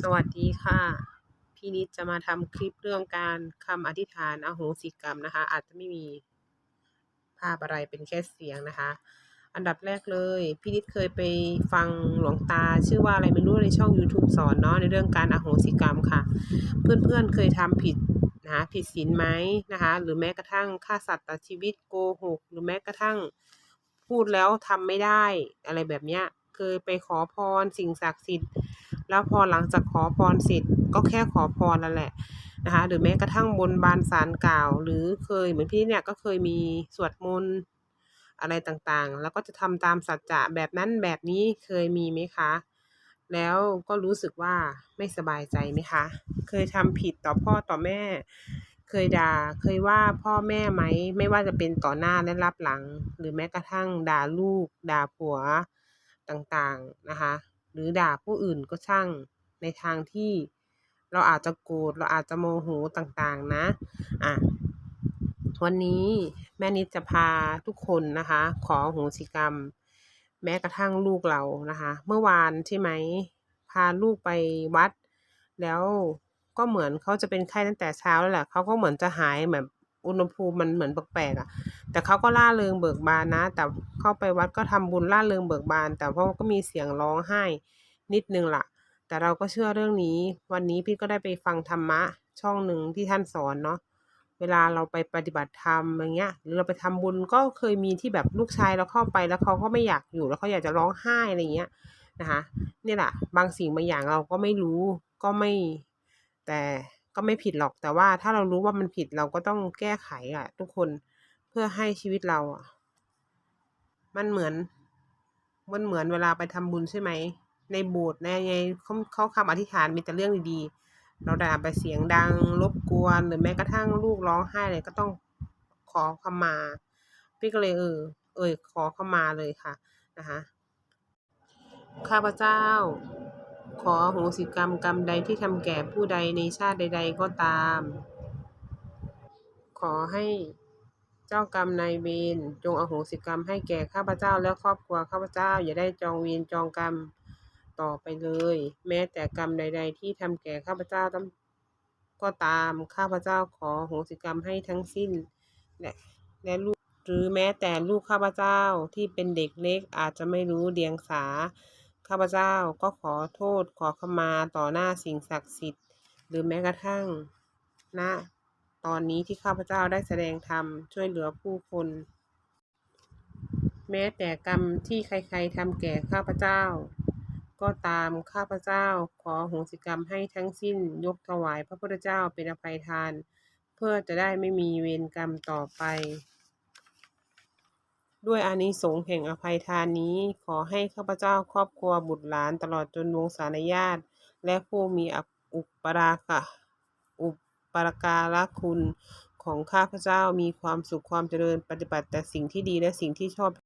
สวัสดีค่ะ พี่นิดจะมาทำคลิปเรื่องการคำอธิษฐานอโหสิกรรมนะคะ อาจจะไม่มีภาพอะไรเป็นแค่เสียงนะคะ อันดับแรกเลย พี่นิดเคยไปฟังหลวงตา ชื่อว่าอะไรไม่รู้ในช่อง YouTube สอนเนาะในเรื่องการอโหสิกรรมค่ะ เพื่อนๆเคยทำผิดนะะผิดศีลไหมนะคะ หรือแม้กระทั่งฆ่าสัตว์ตัดชีวิตโกหก หรือแม้กระทั่งพูดแล้วทำไม่ได้อะไรแบบเนี้ยเคยไปขอพรสิ่งศักดิ์สิทธิ์ แล้วพอหลังจากขอพรเสร็จก็แค่ขอพรนั่นแหละนะคะหรือแม้กระทั่งบนบานสารกล่าว หรือเคยเหมือนพี่เนี่ยก็เคยมีสวดมนต์อะไรต่างๆ แล้วก็จะทำตามสัจจะแบบนั้นแบบนี้เคยมีไหมคะ แล้วก็รู้สึกว่าไม่สบายใจไหมคะ เคยทำผิดต่อพ่อต่อแม่ เคยด่าเคยว่าพ่อแม่ไหม ไม่ว่าจะเป็นต่อหน้าและรับหลัง หรือแม้กระทั่งด่าลูก ด่าผัวต่างๆนะคะ หรือด่าผู้อื่นก็ช่าง ในทางที่เราอาจจะโกรธเราอาจจะโมโหต่างๆนะ อะ วันนี้แม่นิดจะพาทุกคนนะคะ ขอโหสิกรรม แม้กระทั่งลูกเรานะคะ เมื่อวานใช่ไหม พาลูกไปวัด แล้วก็เหมือนเขาจะเป็นไข้ตั้งแต่เช้าแล้วแหละเขาก็เหมือนจะหายแบบ อุณหภูมิมันเหมือนแปลกๆอะ แต่เขาก็ล่าเริงเบิกบานนะ แต่เข้าไปวัดก็ทำบุญล่าเริงเบิกบาน แต่เพราะก็มีเสียงร้องไห้นิดนึงล่ะ แต่เราก็เชื่อเรื่องนี้ วันนี้พี่ก็ได้ไปฟังธรรมะ ช่องหนึ่งที่ท่านสอนเนาะ เวลาเราไปปฏิบัติธรรมอย่างเงี้ย หรือเราไปทำบุญก็เคยมีที่แบบลูกชายเราเข้าไปแล้วเขาก็ไม่อยากอยู่แล้วเขาอยากจะร้องไห้อะไรเงี้ยนะคะนี่แหละบางสิ่งบางอย่างเราก็ไม่รู้ก็ไม่แต่ ก็ไม่ผิดหรอกแต่ว่าถ้าเรารู้ว่ามันผิดเราก็ต้องแก้ไขอะทุกคนเพื่อให้ชีวิตเราอะมันเหมือนมันเหมือนเวลาไปทำบุญใช่ไหม ในโบสถ์ในไงเขาเขาคำอธิษฐานมีแต่เรื่องดีๆ เราด่าไปเสียงดังรบกวน หรือแม้กระทั่งลูกร้องไห้เลยก็ต้องขอขมา พี่ก็เลยเออ เอ่ยขอขมาเลยค่ะนะคะข้าพเจ้า ขอโหสิกรรมกรรมใดที่ทำแก่ผู้ใดในชาติใด ๆ ก็ตาม ขอให้เจ้ากรรมนายเวรจงอโหสิกรรมให้แก่ข้าพเจ้าและครอบครัวข้าพเจ้าอย่าได้จองเวรจองกรรมต่อไปเลย แม้แต่กรรมใด ๆ ที่ทำแก่ข้าพเจ้าก็ตามข้าพเจ้าขออโหสิกรรมให้ทั้งสิ้นและและลูกหรือแม้แต่ลูกข้าพเจ้าที่เป็นเด็กเล็กอาจจะไม่รู้เดียงสา ข้าพเจ้าก็ขอโทษขอขมาต่อหน้าสิ่งศักดิ์สิทธิ์ หรือแม้กระทั่งณตอนนี้ที่ข้าพเจ้าได้แสดงธรรมช่วยเหลือผู้คน แม้แต่กรรมที่ใครๆทำแก่ข้าพเจ้า ก็ตามข้าพเจ้าขอโหสิกรรมให้ทั้งสิ้นยกถวายพระพุทธเจ้าเป็นอภัยทาน เพื่อจะได้ไม่มีเวรกรรมต่อไป ด้วยอานิสงส์แห่งอภัยทานนี้ ขอให้ข้าพเจ้าครอบครัวบุตรหลานตลอดจนวงศานญาติ และผู้มีอุปราคะอุปการะคุณของข้าพเจ้ามีความสุขความเจริญปฏิบัติแต่สิ่งที่ดีและสิ่งที่ชอบ